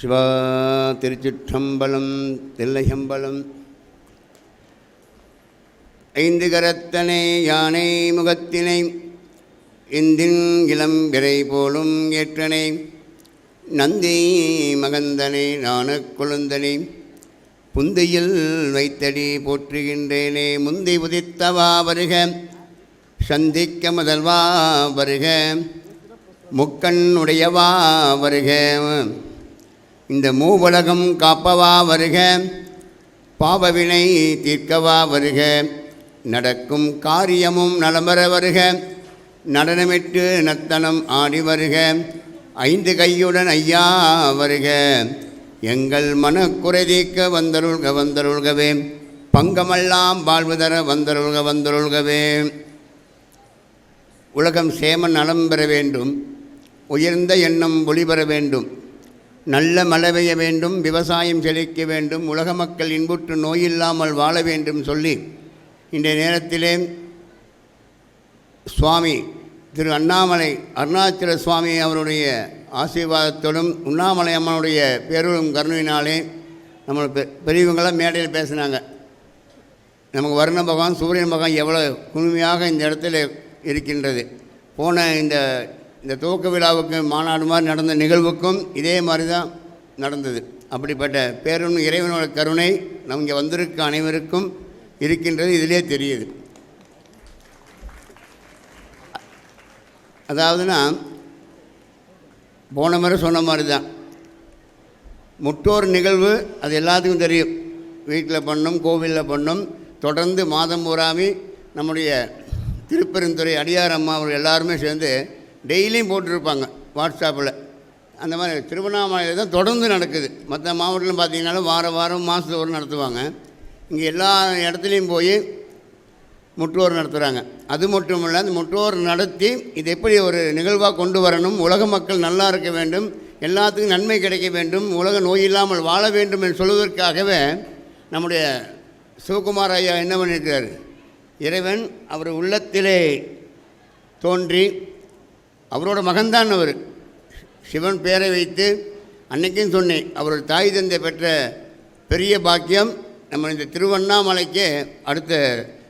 சிவா திருச்சிற்றம்பலம் தில்லையம்பலம். ஐந்து கரத்தனை யானை முகத்தினை இந்தின் இளம் விரை போலும் ஏற்றனை. நந்தி மகந்தனை நாணக் கொழுந்தனை புந்தியில் வைத்தடி போற்றுகின்றேனே. முந்தி உதித்தவா வருக சந்திக்க முதல்வா வருக முக்கண் உடையவா வருக. இந்த மூவுலகம் காப்பவா வருக பாவவினை தீர்க்கவா வருக. நடக்கும் காரியமும் நலமர வருக நடனமிட்டு நத்தனம் ஆடி வருக ஐந்து கையுடன் ஐயா வருக. எங்கள் மனக்குறை தீர்க்க வந்தருள்க வந்தருள்கவே. பங்கமெல்லாம் வாழ்வு தர வந்தருள்க வந்தருள்கவே. உலகம் சேம நலம் பெற வேண்டும். உயர்ந்த எண்ணம் ஒளிபெற வேண்டும். நல்ல மழை பெய்ய வேண்டும் விவசாயம் செழிக்க வேண்டும் உலக மக்கள் இன்புற்று நோயில்லாமல் வாழ வேண்டும் சொல்லி இன்றைய நேரத்திலே சுவாமி திரு அண்ணாமலை அருணாச்சல சுவாமி அவருடைய ஆசீர்வாதத்தோடும் உண்ணாமலை அம்மனுடைய பேரும் கருணையினாலே நம்ம பெ பெரியவங்களாம் மேடையில் பேசினாங்க. நமக்கு வருண பகவான் சூரியன் பகவான் எவ்வளோ குழுமையாக இந்த இடத்துல இருக்கின்றது. போன இந்த இந்த துவக்க விழாவுக்கு மாநாடு மாதிரி நடந்த நிகழ்வுக்கும் இதே மாதிரி தான் நடந்தது. அப்படிப்பட்ட பேரன் இறைவனோட கருணை நம்ம இங்கே வந்திருக்க அனைவருக்கும் இருக்கின்றது இதிலே தெரியுது. அதாவதுன்னா போன முறை சொன்ன மாதிரி தான். முற்றோர் நிகழ்வு அது எல்லாத்துக்கும் தெரியும். வீட்டில் பண்ணோம் கோவிலில் பண்ணோம் தொடர்ந்து மாதம் பூராமி நம்முடைய திருப்பெருந்துறை அடியார் அம்மா அவர் எல்லாருமே சேர்ந்து டெய்லியும் போட்டிருப்பாங்க வாட்ஸ்அப்பில். அந்த மாதிரி திருவண்ணாமலையில் தான் தொடர்ந்து நடக்குது. மற்ற மாவட்டத்தில் பார்த்தீங்கன்னாலும் வாரம் வாரம் மாதத்துக்கு ஒரு நடத்துவாங்க. இங்கே எல்லா இடத்துலையும் போய் முற்றோர் நடத்துகிறாங்க அது மட்டும் இல்லை அந்த முற்றோர் நடத்தி இது எப்படி ஒரு நிகழ்வாக கொண்டு வரணும்? உலக மக்கள் நல்லா இருக்க வேண்டும். எல்லாத்துக்கும் நன்மை கிடைக்க வேண்டும். உலக நோய் இல்லாமல் வாழ வேண்டும் என்று சொல்வதற்காகவே நம்முடைய சிவகுமார் ஐயா என்ன பண்ணியிருக்கிறார்? இறைவன் அவர் உள்ளத்திலே தோன்றி அவரோட மகன்தான் அவர். சிவன் பேரை வைத்து அன்னைக்கும் சொன்னேன் அவரோட தாய் தந்தை பெற்ற பெரிய பாக்கியம் நம்ம இந்த திருவண்ணாமலைக்கு அடுத்த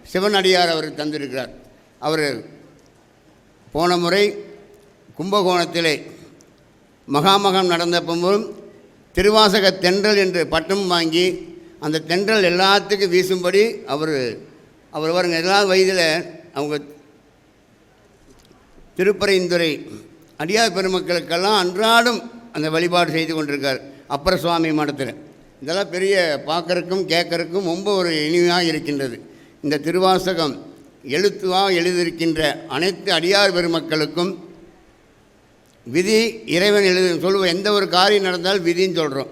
சிவனடியார் அவர் தந்திருக்கிறார். அவர் போன முறை கும்பகோணத்திலே மகாமகம் நடந்தப்பவும் திருவாசக தென்றல் என்று பட்டம் வாங்கி அந்த தென்றல் எல்லாத்துக்கும் வீசும்படி அவர் அவர் வருங்க எல்லா வயதில் அவங்க திருப்பரைந்துறை அடியார் பெருமக்களுக்கெல்லாம் அன்றாடம் அந்த வழிபாடு செய்து கொண்டிருக்கார். அப்பர சுவாமி மடத்தில். இதெல்லாம் பெரிய பார்க்கறக்கும் கேட்கறக்கும் ரொம்ப ஒரு இனிமையாக இருக்கின்றது. இந்த திருவாசகம் எழுத்துவாக எழுதியிருக்கின்ற அனைத்து அடியார் பெருமக்களுக்கும் விதி இறைவன் எழுது சொல்லுவோம் எந்த ஒரு காரியம் நடந்தாலும் விதின்னு சொல்கிறோம்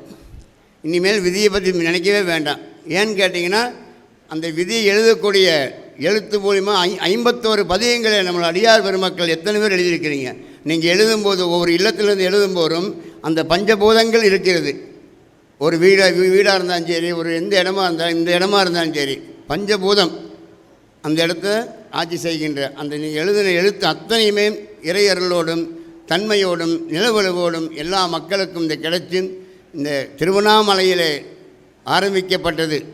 இனிமேல் விதியை பற்றி நினைக்கவே வேண்டாம். ஏன்னு கேட்டிங்கன்னா அந்த விதி எழுதக்கூடிய எழுத்து மூலிமா ஐ ஐம்பத்தோரு பதியங்களை நம்மளோட அடியார் பெருமக்கள் எத்தனை பேர் எழுதியிருக்கிறீங்க? நீங்கள் எழுதும்போது ஒவ்வொரு இல்லத்திலிருந்து எழுதும்போதும் அந்த பஞ்சபூதங்கள் இருக்கிறது. ஒரு வீடாக வீடாக இருந்தாலும் சரி ஒரு எந்த இடமா இருந்தாலும் இந்த இடமா இருந்தாலும் சரி பஞ்சபூதம். அந்த இடத்த ஆட்சி செய்கின்ற அந்த நீங்கள் எழுதின எழுத்து அத்தனையுமே இறையருளோடும் தன்மையோடும் நிலவலுவோடும் எல்லா மக்களுக்கும் இந்த கிடைச்சி இந்த திருவண்ணாமலையில் ஆரம்பிக்கப்பட்டது.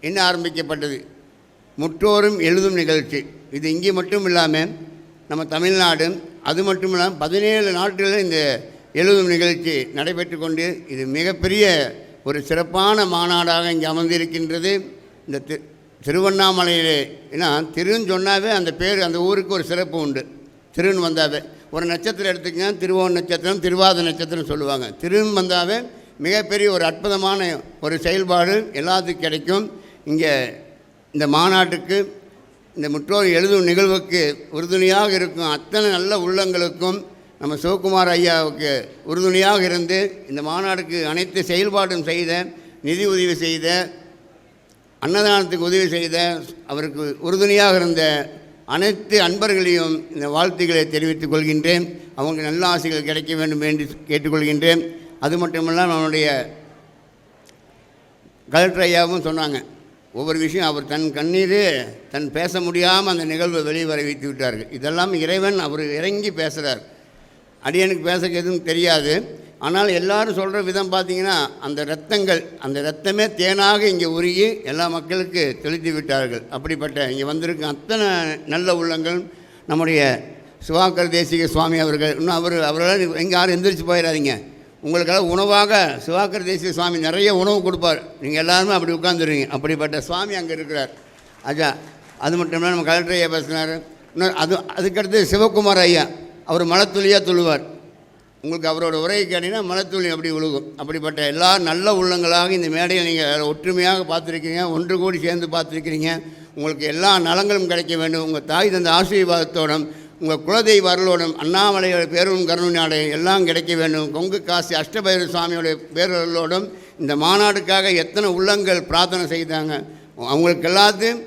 என்ன ஆரம்பிக்கப்பட்டது? முற்றோரும் எழுதும் நிகழ்ச்சி. இது இங்கே மட்டும் இல்லாமல் நம்ம தமிழ்நாடு அது மட்டும் இல்லாமல் பதினேழு நாட்களில் இந்த எழுதும் நிகழ்ச்சி நடைபெற்று கொண்டு இது மிகப்பெரிய ஒரு சிறப்பான மாநாடாக இங்கே அமர்ந்திருக்கின்றது. இந்த தி திருவண்ணாமலையிலே ஏன்னா திருன்னு சொன்னாவே அந்த பேர் அந்த ஊருக்கு ஒரு சிறப்பு உண்டு. திருன்னு வந்தாவே. ஒரு நட்சத்திரம் எடுத்துக்கங்க திருவோன் நட்சத்திரம் திருவாத நட்சத்திரம் சொல்லுவாங்க. திருன்னு வந்தாவே மிகப்பெரிய ஒரு அற்புதமான ஒரு செயல்பாடு எல்லாத்துக்கும் கிடைக்கும். இங்கே இந்த மாநாட்டுக்கு இந்த முற்றோர் எழுதும் நிகழ்வுக்கு உறுதுணையாக இருக்கும் அத்தனை நல்ல உள்ளங்களுக்கும் நம்ம சிவகுமார் ஐயாவுக்கு உறுதுணையாக இருந்து இந்த மாநாடுக்கு அனைத்து செயல்பாடும் செய்த நிதி உதவி செய்த அன்னதானத்துக்கு உதவி செய்த அவருக்கு உறுதுணையாக இருந்த அனைத்து அன்பர்களையும் இந்த வாழ்த்துக்களை தெரிவித்துக் கொள்கின்றேன். அவங்க நல்ல ஆசைகள் கிடைக்க வேண்டும் என்று கேட்டுக்கொள்கின்றேன். அது மட்டுமல்ல நம்முடைய கலெக்டர் ஐயாவும் சொன்னாங்க. ஒவ்வொரு விஷயம் அவர் தன் கண்ணீர் தன் பேச முடியாமல் அந்த நிகழ்வை வெளியே வர வைத்து விட்டார்கள். இதெல்லாம் இறைவன் அவர் இறங்கி பேசுகிறார் அடியனுக்கு பேச எதுவும் தெரியாது. ஆனால் எல்லாரும் சொல்கிற விதம் பார்த்தீங்கன்னா அந்த ரத்தங்கள் அந்த ரத்தமே தேனாக இங்கே உருகி எல்லா மக்களுக்கு தெளித்து விட்டார்கள். அப்படிப்பட்ட இங்கே வந்திருக்க அத்தனை நல்ல உள்ளங்கள் நம்முடைய சிவாக்கர் தேசிக சுவாமி அவர்கள் இன்னும் அவர் அவர்களால் எங்கே யாரும் எந்திரிச்சு போயிடாதீங்க உங்களுக்கெல்லாம் உணவாக சிவாக்கர் தேசிய சுவாமி நிறைய உணவு கொடுப்பார். நீங்கள் எல்லாருமே அப்படி உட்காந்துருவீங்க அப்படிப்பட்ட சுவாமி அங்கே இருக்கிறார். அஜா அது மட்டும் இல்லை நம்ம கலெக்டர் ஐயா பேசினார். இன்னொரு அது அதுக்கடுத்து சிவகுமார் ஐயா அவர் மலத்துளியாக துழுவார் உங்களுக்கு அவரோட உரையை கேட்டீங்கன்னா மலத்துளி அப்படி விழுகும் அப்படிப்பட்ட எல்லா நல்ல உள்ளங்களாக இந்த மேடையை நீங்கள் ஒற்றுமையாக பார்த்துருக்கீங்க ஒன்று கூடி சேர்ந்து பார்த்துருக்கிறீங்க. உங்களுக்கு எல்லா நலங்களும் கிடைக்க வேண்டும். உங்கள் தாய் தந்த ஆசீர்வாதத்தோடும் உங்கள் குலதெய்வ அருளோடும் அண்ணாமலையோட பேரும் கருணையோட எல்லாம் கிடைக்க வேண்டும். கொங்கு காசி அஷ்டபைரவ சுவாமியோடைய பேரர்களோடும் இந்த மாநாடுக்காக எத்தனை உள்ளங்கள் பிரார்த்தனை செய்தாங்க. அவங்களுக்கு எல்லாத்தையும்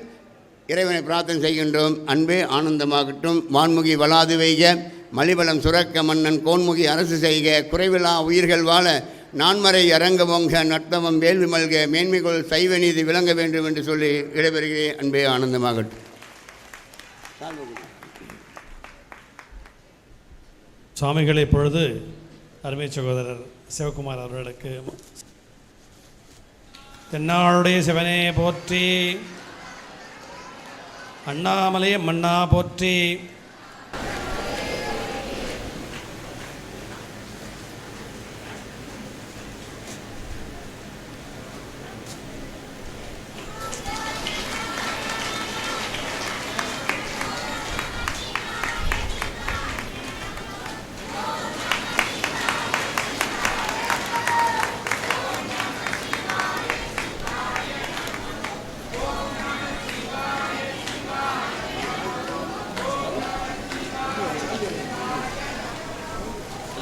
இறைவனை பிரார்த்தனை செய்கின்றோம். அன்பே ஆனந்தமாகட்டும். வான்முகி வளாது வைக. மலிபலம் சுரக்க மன்னன் கோன்முகி அரசு செய்க. குறைவிலா உயிர்கள் வாழ. நான்மறை அரங்க பொங்க வேள்வி மல்க மேன்மைகள் சைவ நீதி விளங்க வேண்டும் என்று சொல்லி விடைபெறுகிறேன் அன்பே ஆனந்தமாகட்டும். சுவாமிகள் இப்பொழுது அருமை சகோதரர் சிவகுமார் அவர்களுக்கு தென்னாளுடைய சிவனே போற்றி அண்ணாமலையே மன்னா போற்றி